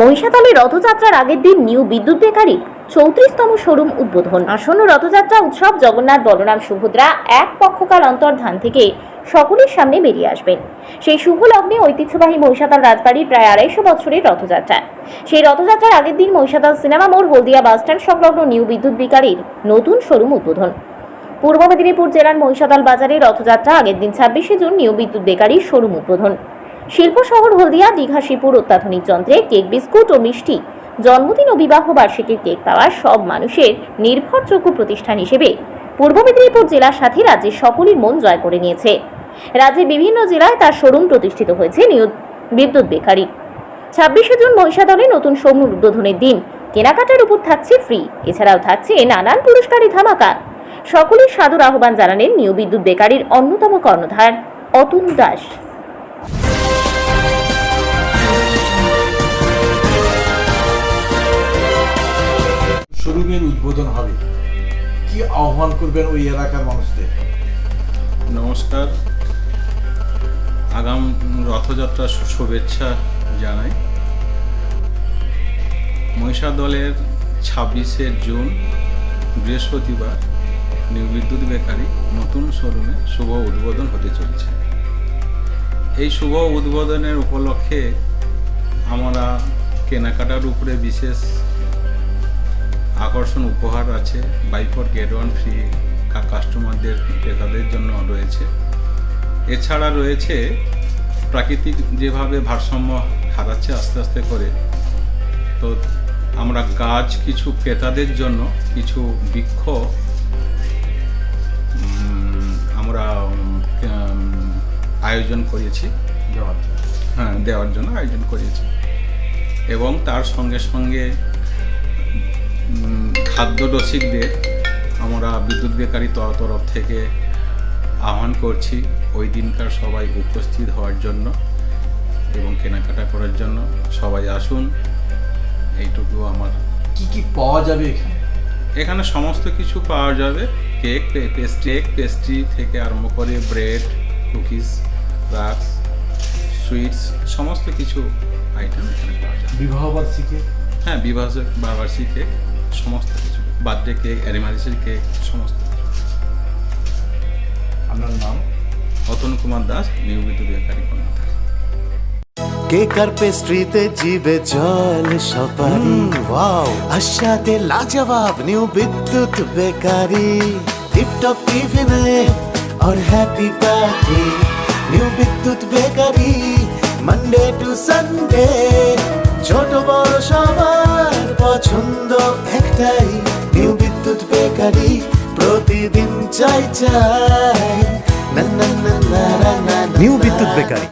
মহিষাদলে রথযাত্রার আগের দিন নিউ বিদ্যুৎ বেকারি চৌত্রিশতম শোরুম উদ্বোধন। আসন্ন রথযাত্রা উৎসব জগন্নাথ বলরাম সুভদ্রা এক পক্ষকাল অন্তর ধান থেকে সকলের সামনে বেরিয়ে আসবেন। সেই শুভ লগ্নে ঐতিহ্যবাহী মহিষাদল রাজবাড়ির প্রায় আড়াইশো বছরের রথযাত্রা। সেই রথযাত্রার আগের দিন মহিষাদল সিনেমা মোড়, হলদিয়া বাসস্ট্যান্ড সংলগ্ন নিউ বিদ্যুৎ বেকারির নতুন শোরুম উদ্বোধন। পূর্ব মেদিনীপুর জেলার মহিষাদল বাজারে রথযাত্রা আগের দিন ছাব্বিশে জুন নিউ বিদ্যুৎ বেকারির শোরুম উদ্বোধন। শিল্প শহর হলদিয়া, দীঘা শিপুর অত্যাধুনিক যন্ত্রে কেক, বিস্কুট ও মিষ্টি। জন্মদিন ও বিবাহ বার্ষিকীর কেক পাওয়া সব মানুষের নির্ভরযোগ্য প্রতিষ্ঠান হিসেবে পূর্ব মেদিনীপুর জেলার সাথে রাজ্যের সকলের মন জয় করে নিয়েছে। রাজ্যের বিভিন্ন জেলায় তার শোরুম প্রতিষ্ঠিত হয়েছে বিদ্যুৎ বেকারি। ছাব্বিশে জুন মহিষাদলে নতুন শোরুম উদ্বোধনের দিন। কেনাকাটার উপর থাকছে ফ্রি এছাড়াও থাকছে নানান পুরস্কারী ধামাকা। সকলের সাদর আহ্বান জানালেন নিউ বিদ্যুৎ বেকারির অন্যতম কর্ণধার অতুল দাস। শোরুমের উদ্বোধন হবে। কি আহ্বান করবেন ওই এলাকার মানুষদের? নমস্কার। আগাম রথযাত্রার শুভেচ্ছা জানাই। মহিষা দলের ছাব্বিশে জুন, বৃহস্পতিবার নিউ বিদ্যুৎ বেকারি নতুন শোরুমে শুভ উদ্বোধন হতে চলেছে। এই শুভ উদ্বোধনের উপলক্ষে আমরা কেনাকাটার উপরে বিশেষ আকর্ষণ উপহার আছে। Buy four get one free কাস্টমারদের ক্রেতাদের জন্য রয়েছে। এছাড়া রয়েছে প্রাকৃতিক যেভাবে ভারসাম্য হারাচ্ছে আস্তে আস্তে করে তো আমরা গাছ কিছু ক্রেতাদের জন্য কিছু বৃক্ষ আমরা আয়োজন করেছি। দেওয়ার জন্য। হ্যাঁ দেওয়ার জন্য আয়োজন করেছি। এবং তার সঙ্গে সঙ্গে খাদ্য রসিকদের আমরা বিদ্যুৎ বেকারি তর- তরফ থেকে আহ্বান করছি ওই দিনকার সবাই উপস্থিত হওয়ার জন্য এবং কেনাকাটা করার জন্য। সবাই আসুন এইটুকু আমার। কি কি পাওয়া যাবে এখানে? এখানে সমস্ত কিছু পাওয়া যাবে। কেক পেস্ট্রি কেক পেস্ট্রি থেকে আরম্ভ করে ব্রেড কুকিজ রাক্স সুইটস সমস্ত কিছু আইটেম এখানে পাওয়া যাবে। বিবাহ বার্ষিকী হ্যাঁ বিবাহ বার্ষি কেক। সমস্ত কিছু বার্থডে কেক অ্যানিভার্সারি কেক সমস্ত কিছু আপনার নাম অতন কুমার দাস নিউ বিদ্যুৎ বেকারি কর্ণধার কেক আর পেস্ট্রিতে জিবে জল সপারি ওয়াও আশাতে লাজবাব নিউ বিদ্যুৎ বেকারি টিপটপ টিফিনে और happy party new Bidyut bakery Monday to Sunday bakery প্রতিদিন চাই চাই। না না না নিউ বিদ্যুৎ বেকারি।